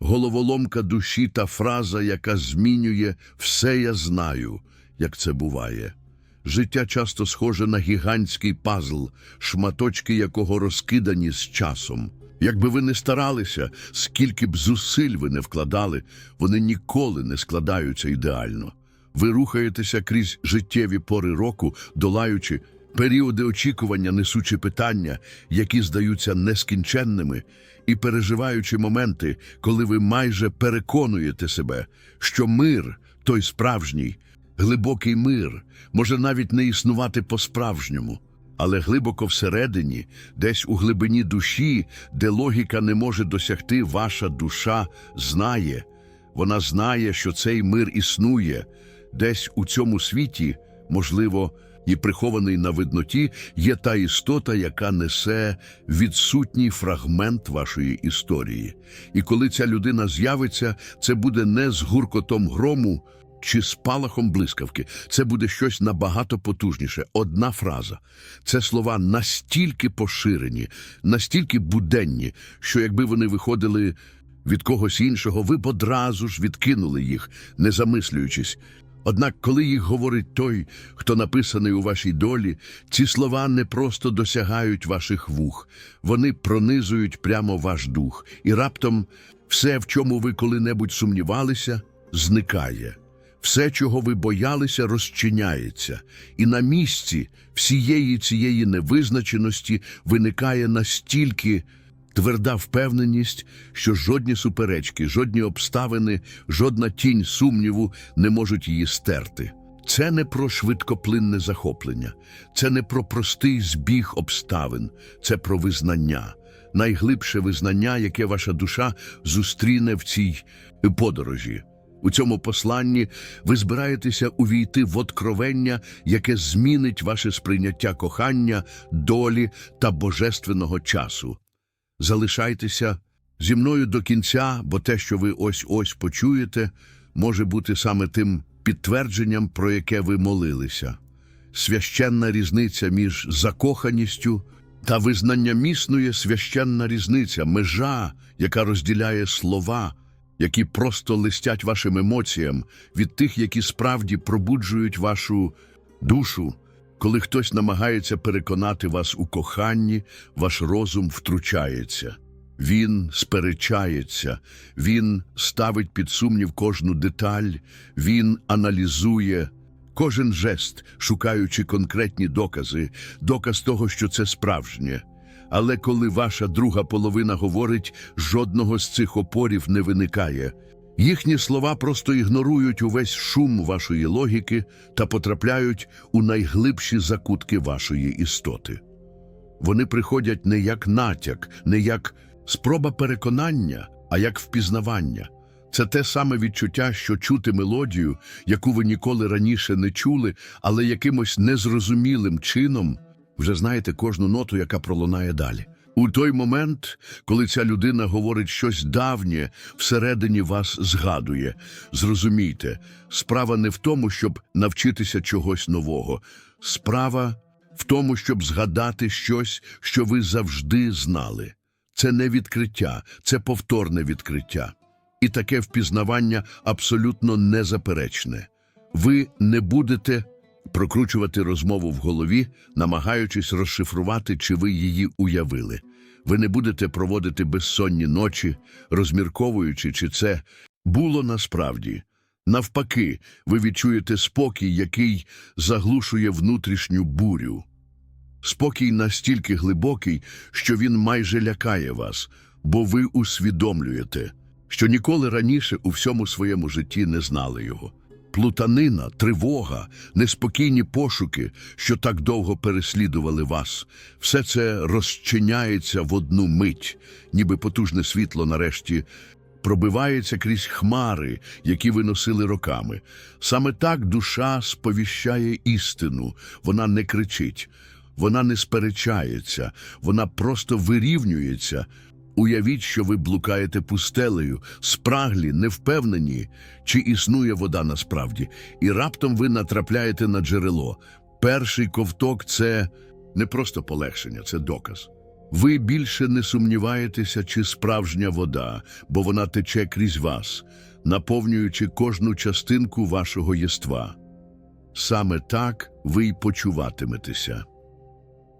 головоломка душі та фраза, яка змінює все я знаю, як це буває. Життя часто схоже на гігантський пазл, шматочки якого розкидані з часом. Якби ви не старалися, скільки б зусиль ви не вкладали, вони ніколи не складаються ідеально. Ви рухаєтеся крізь життєві пори року, долаючи періоди очікування, несучи питання, які здаються нескінченними, і переживаючи моменти, коли ви майже переконуєте себе, що мир той справжній, глибокий мир може навіть не існувати по-справжньому. Але глибоко всередині, десь у глибині душі, де логіка не може досягти, ваша душа знає. Вона знає, що цей мир існує. Десь у цьому світі, можливо, і прихований на видноті, є та істота, яка несе відсутній фрагмент вашої історії. І коли ця людина з'явиться, це буде не з гуркотом грому чи спалахом блискавки. Це буде щось набагато потужніше. Одна фраза. Це слова настільки поширені, настільки буденні, що якби вони виходили від когось іншого, ви б одразу ж відкинули їх, не замислюючись. Однак, коли їх говорить той, хто написаний у вашій долі, ці слова не просто досягають ваших вух, вони пронизують прямо ваш дух, і раптом все, в чому ви коли-небудь сумнівалися, зникає. Все, чого ви боялися, розчиняється, і на місці всієї цієї невизначеності виникає настільки тверда впевненість, що жодні суперечки, жодні обставини, жодна тінь сумніву не можуть її стерти. Це не про швидкоплинне захоплення, це не про простий збіг обставин, це про визнання, найглибше визнання, яке ваша душа зустріне в цій подорожі. У цьому посланні ви збираєтеся увійти в откровення, яке змінить ваше сприйняття кохання, долі та божественного часу. Залишайтеся зі мною до кінця, бо те, що ви ось-ось почуєте, може бути саме тим підтвердженням, про яке ви молилися. Священна різниця між закоханістю та визнанням існує священна різниця, межа, яка розділяє слова, які просто листять вашим емоціям, від тих, які справді пробуджують вашу душу. Коли хтось намагається переконати вас у коханні, ваш розум втручається. Він сперечається, він ставить під сумнів кожну деталь, він аналізує кожен жест, шукаючи конкретні докази, доказ того, що це справжнє. Але коли ваша друга половина говорить, жодного з цих опорів не виникає. Їхні слова просто ігнорують увесь шум вашої логіки та потрапляють у найглибші закутки вашої істоти. Вони приходять не як натяк, не як спроба переконання, а як впізнавання. Це те саме відчуття, що чути мелодію, яку ви ніколи раніше не чули, але якимось незрозумілим чином вже знаєте кожну ноту, яка пролунає далі. У той момент, коли ця людина говорить щось давнє, всередині вас згадує. Зрозумійте, справа не в тому, щоб навчитися чогось нового. Справа в тому, щоб згадати щось, що ви завжди знали. Це не відкриття, це повторне відкриття. І таке впізнавання абсолютно незаперечне. Ви не будете прокручувати розмову в голові, намагаючись розшифрувати, чи ви її уявили. Ви не будете проводити безсонні ночі, розмірковуючи, чи це було насправді. Навпаки, ви відчуєте спокій, який заглушує внутрішню бурю. Спокій настільки глибокий, що він майже лякає вас, бо ви усвідомлюєте, що ніколи раніше у всьому своєму житті не знали його. Плутанина, тривога, неспокійні пошуки, що так довго переслідували вас, все це розчиняється в одну мить, ніби потужне світло нарешті пробивається крізь хмари, які ви носили роками. Саме так душа сповіщає істину, вона не кричить, вона не сперечається, вона просто вирівнюється. Уявіть, що ви блукаєте пустелею, спраглі, невпевнені, чи існує вода насправді, і раптом ви натрапляєте на джерело. Перший ковток це не просто полегшення, це доказ. Ви більше не сумніваєтеся, чи справжня вода, бо вона тече крізь вас, наповнюючи кожну частинку вашого єства. Саме так ви й почуватиметеся.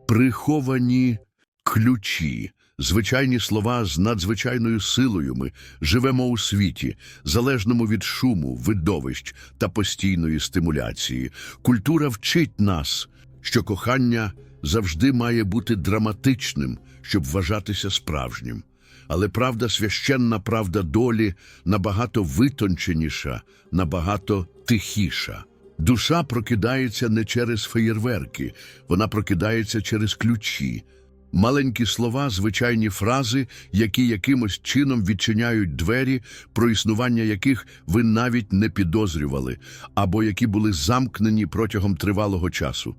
Приховані ключі, звичайні слова з надзвичайною силою ми живемо у світі, залежному від шуму, видовищ та постійної стимуляції. Культура вчить нас, що кохання завжди має бути драматичним, щоб вважатися справжнім. Але правда, священна правда долі набагато витонченіша, набагато тихіша. Душа прокидається не через феєрверки, вона прокидається через ключі. Маленькі слова, звичайні фрази, які якимось чином відчиняють двері, про існування яких ви навіть не підозрювали, або які були замкнені протягом тривалого часу.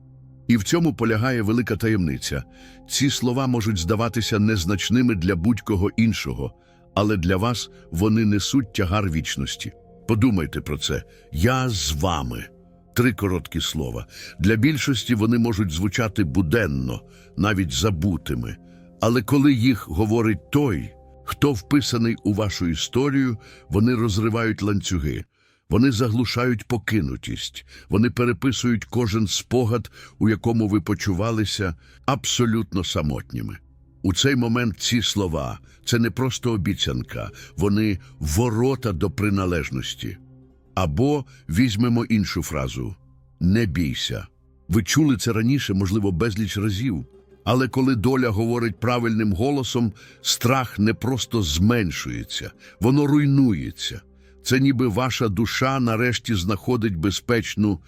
І в цьому полягає велика таємниця. Ці слова можуть здаватися незначними для будь-кого іншого, але для вас вони несуть тягар вічності. Подумайте про це. Я з вами. Три короткі слова. Для більшості вони можуть звучати буденно, навіть забутими. Але коли їх говорить той, хто вписаний у вашу історію, вони розривають ланцюги. Вони заглушають покинутість, вони переписують кожен спогад, у якому ви почувалися абсолютно самотніми. У цей момент ці слова це не просто обіцянка, вони ворота до приналежності. Або візьмемо іншу фразу не бійся. Ви чули це раніше, можливо, безліч разів. Але коли доля говорить правильним голосом, страх не просто зменшується, воно руйнується. Це ніби ваша душа нарешті знаходить безпечну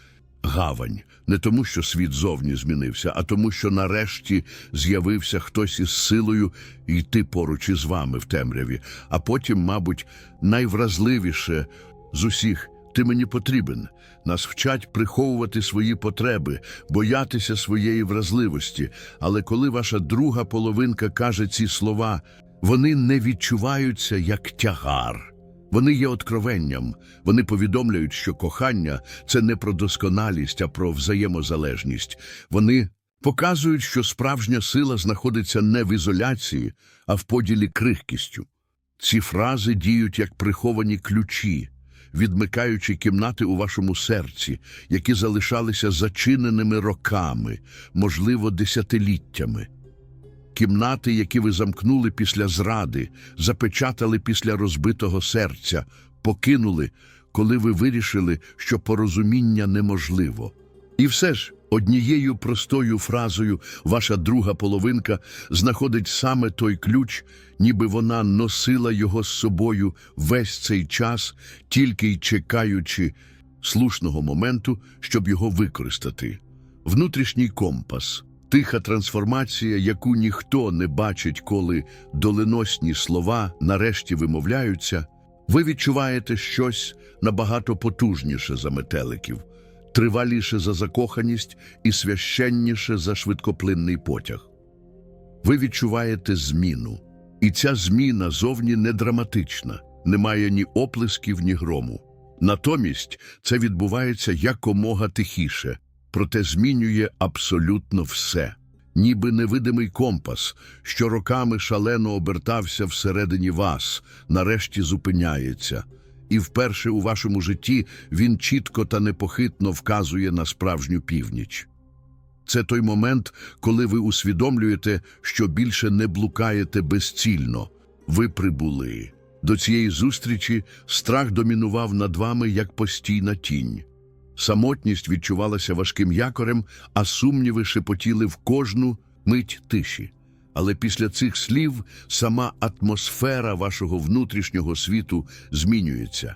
гавань. Не тому, що світ зовні змінився, а тому, що нарешті з'явився хтось із силою йти поруч із вами в темряві. А потім, мабуть, найвразливіше з усіх ти мені потрібен. Нас вчать приховувати свої потреби, боятися своєї вразливості. Але коли ваша друга половинка каже ці слова, вони не відчуваються як тягар. Вони є откровенням. Вони повідомляють, що кохання це не про досконалість, а про взаємозалежність. Вони показують, що справжня сила знаходиться не в ізоляції, а в поділі крихкістю. Ці фрази діють як приховані ключі, відмикаючи кімнати у вашому серці, які залишалися зачиненими роками, можливо, десятиліттями. Кімнати, які ви замкнули після зради, запечатали після розбитого серця, покинули, коли ви вирішили, що порозуміння неможливо. І все ж однією простою фразою ваша друга половинка знаходить саме той ключ, ніби вона носила його з собою весь цей час, тільки й чекаючи слушного моменту, щоб його використати. Внутрішній компас. Тиха трансформація, яку ніхто не бачить, коли доленосні слова нарешті вимовляються, ви відчуваєте щось набагато потужніше за метеликів, триваліше за закоханість і священніше за швидкоплинний потяг. Ви відчуваєте зміну, і ця зміна зовні не драматична, немає ні оплесків, ні грому. Натомість це відбувається якомога тихіше, проте змінює абсолютно все. Ніби невидимий компас, що роками шалено обертався всередині вас, нарешті зупиняється. І вперше у вашому житті він чітко та непохитно вказує на справжню північ. Це той момент, коли ви усвідомлюєте, що більше не блукаєте безцільно. Ви прибули. До цієї зустрічі страх домінував над вами як постійна тінь. Самотність відчувалася важким якорем, а сумніви шепотіли в кожну мить тиші. Але після цих слів сама атмосфера вашого внутрішнього світу змінюється.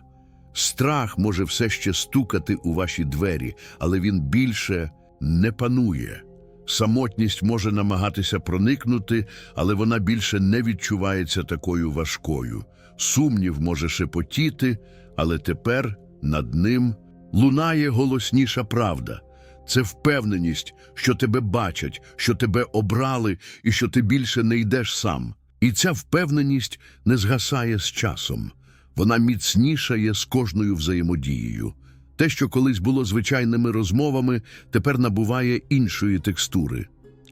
Страх може все ще стукати у ваші двері, але він більше не панує. Самотність може намагатися проникнути, але вона більше не відчувається такою важкою. Сумнів може шепотіти, але тепер над ним лунає голосніша правда. Це впевненість, що тебе бачать, що тебе обрали і що ти більше не йдеш сам. І ця впевненість не згасає з часом. Вона міцнішає з кожною взаємодією. Те, що колись було звичайними розмовами, тепер набуває іншої текстури.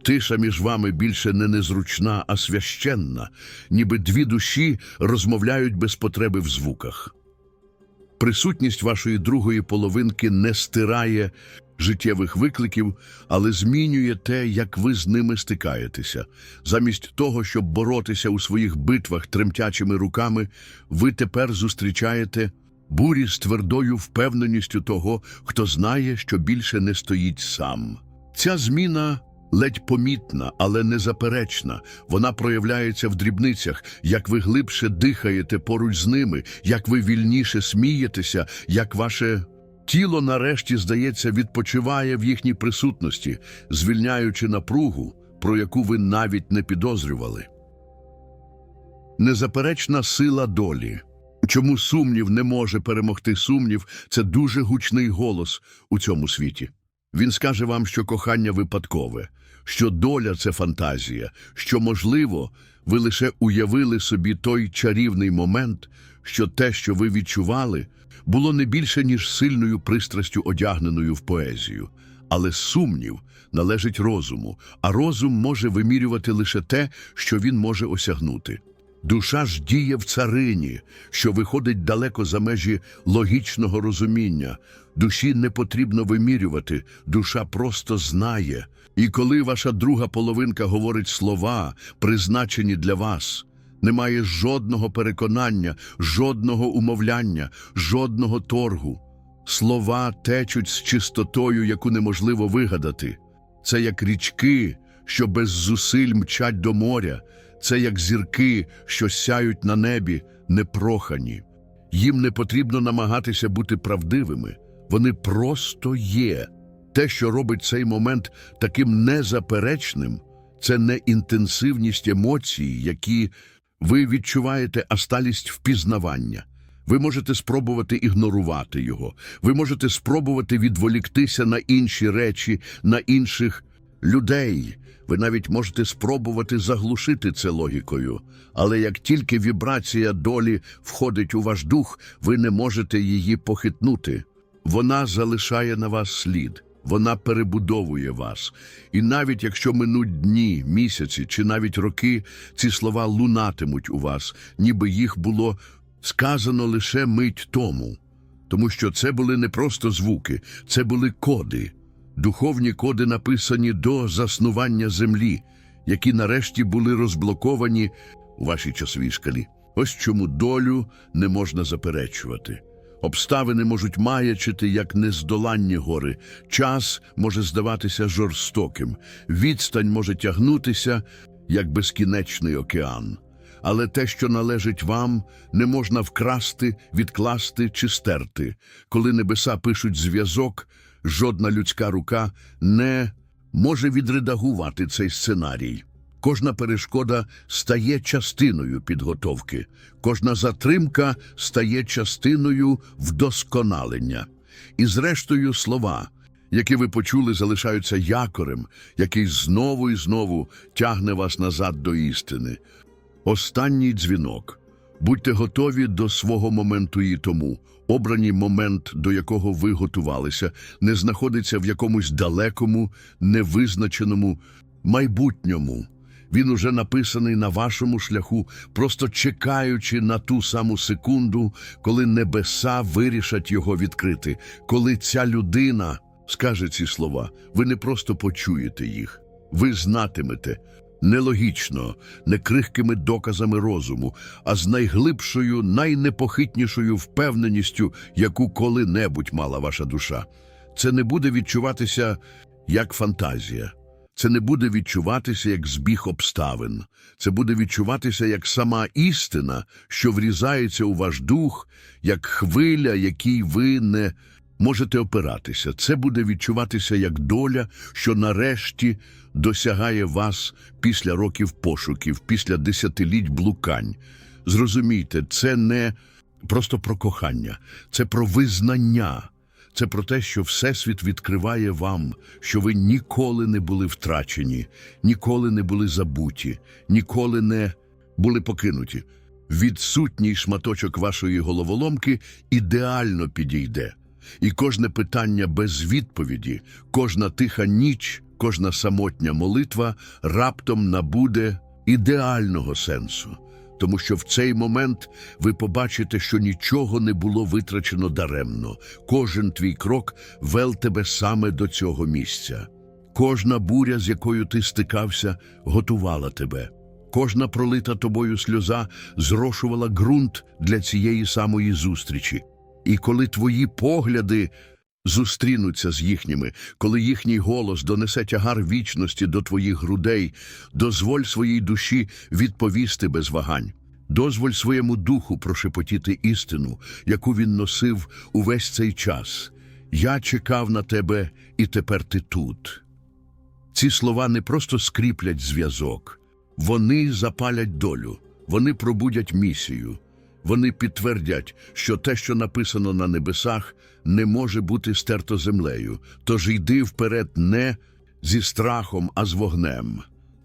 Тиша між вами більше не незручна, а священна, ніби дві душі розмовляють без потреби в звуках. Присутність вашої другої половинки не стирає життєвих викликів, але змінює те, як ви з ними стикаєтеся. Замість того, щоб боротися у своїх битвах тремтячими руками, ви тепер зустрічаєте бурі з твердою впевненістю того, хто знає, що більше не стоїть сам. Ця зміна ледь помітна, але незаперечна. Вона проявляється в дрібницях, як ви глибше дихаєте поруч з ними, як ви вільніше смієтеся, як ваше тіло нарешті, здається, відпочиває в їхній присутності, звільняючи напругу, про яку ви навіть не підозрювали. Незаперечна сила долі. Чому сумнів не може перемогти сумнів, це дуже гучний голос у цьому світі. Він скаже вам, що кохання випадкове, що доля це фантазія, що, можливо, ви лише уявили собі той чарівний момент, що те, що ви відчували, було не більше, ніж сильною пристрастю одягненою в поезію. Але сумнів належить розуму, а розум може вимірювати лише те, що він може осягнути. Душа ж діє в царині, що виходить далеко за межі логічного розуміння. Душі не потрібно вимірювати, душа просто знає. І коли ваша друга половинка говорить слова, призначені для вас, немає жодного переконання, жодного умовляння, жодного торгу. Слова течуть з чистотою, яку неможливо вигадати. Це як річки, що без зусиль мчать до моря, це як зірки, що сяють на небі, непрохані. Їм не потрібно намагатися бути правдивими, вони просто є. Те, що робить цей момент таким незаперечним, це не інтенсивність емоцій, які ви відчуваєте, а сталість впізнавання. Ви можете спробувати ігнорувати його, ви можете спробувати відволіктися на інші речі, на інших людей. Ви навіть можете спробувати заглушити це логікою. Але як тільки вібрація долі входить у ваш дух, ви не можете її похитнути. Вона залишає на вас слід, вона перебудовує вас. І навіть якщо минуть дні, місяці чи навіть роки, ці слова лунатимуть у вас, ніби їх було сказано лише мить тому. Тому що це були не просто звуки, це були коди. Духовні коди написані до заснування землі, які нарешті були розблоковані у вашій часовій шкалі. Ось чому долю не можна заперечувати. Обставини можуть маячити, як нездоланні гори. Час може здаватися жорстоким, відстань може тягнутися, як безкінечний океан. Але те, що належить вам, не можна вкрасти, відкласти чи стерти. Коли небеса пишуть зв'язок, жодна людська рука не може відредагувати цей сценарій. Кожна перешкода стає частиною підготовки, кожна затримка стає частиною вдосконалення. І зрештою слова, які ви почули, залишаються якорем, який знову і знову тягне вас назад до істини. Останній дзвінок. Будьте готові до свого моменту і тому. Обраний момент, до якого ви готувалися, не знаходиться в якомусь далекому, невизначеному майбутньому. Він уже написаний на вашому шляху, просто чекаючи на ту саму секунду, коли небеса вирішать його відкрити. Коли ця людина скаже ці слова, ви не просто почуєте їх, ви знатимете. Нелогічно, не крихкими доказами розуму, а з найглибшою, найнепохитнішою впевненістю, яку коли-небудь мала ваша душа. Це не буде відчуватися як фантазія. Це не буде відчуватися як збіг обставин. Це буде відчуватися як сама істина, що врізається у ваш дух, як хвиля, якій ви не можете опиратися. Це буде відчуватися як доля, що нарешті досягає вас після років пошуків, після десятиліть блукань. Зрозумійте, це не просто про кохання, це про визнання. Це про те, що Всесвіт відкриває вам, що ви ніколи не були втрачені, ніколи не були забуті, ніколи не були покинуті. Відсутній шматочок вашої головоломки ідеально підійде. І кожне питання без відповіді, кожна тиха ніч кожна самотня молитва раптом набуде ідеального сенсу, тому що в цей момент ви побачите, що нічого не було витрачено даремно. Кожен твій крок вел тебе саме до цього місця. Кожна буря, з якою ти стикався, готувала тебе. Кожна пролита тобою сльоза зрошувала ґрунт для цієї самої зустрічі. І коли твої погляди зустрінуться з їхніми, коли їхній голос донесе тягар вічності до твоїх грудей, дозволь своїй душі відповісти без вагань. Дозволь своєму духу прошепотіти істину, яку він носив увесь цей час. Я чекав на тебе, і тепер ти тут. Ці слова не просто скріплять зв'язок, вони запалять долю, вони пробудять місію, вони підтвердять, що те, що написано на небесах, не може бути стерто землею. Тож йди вперед не зі страхом, а з вогнем.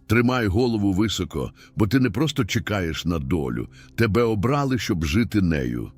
Тримай голову високо, бо ти не просто чекаєш на долю, тебе обрали, щоб жити нею.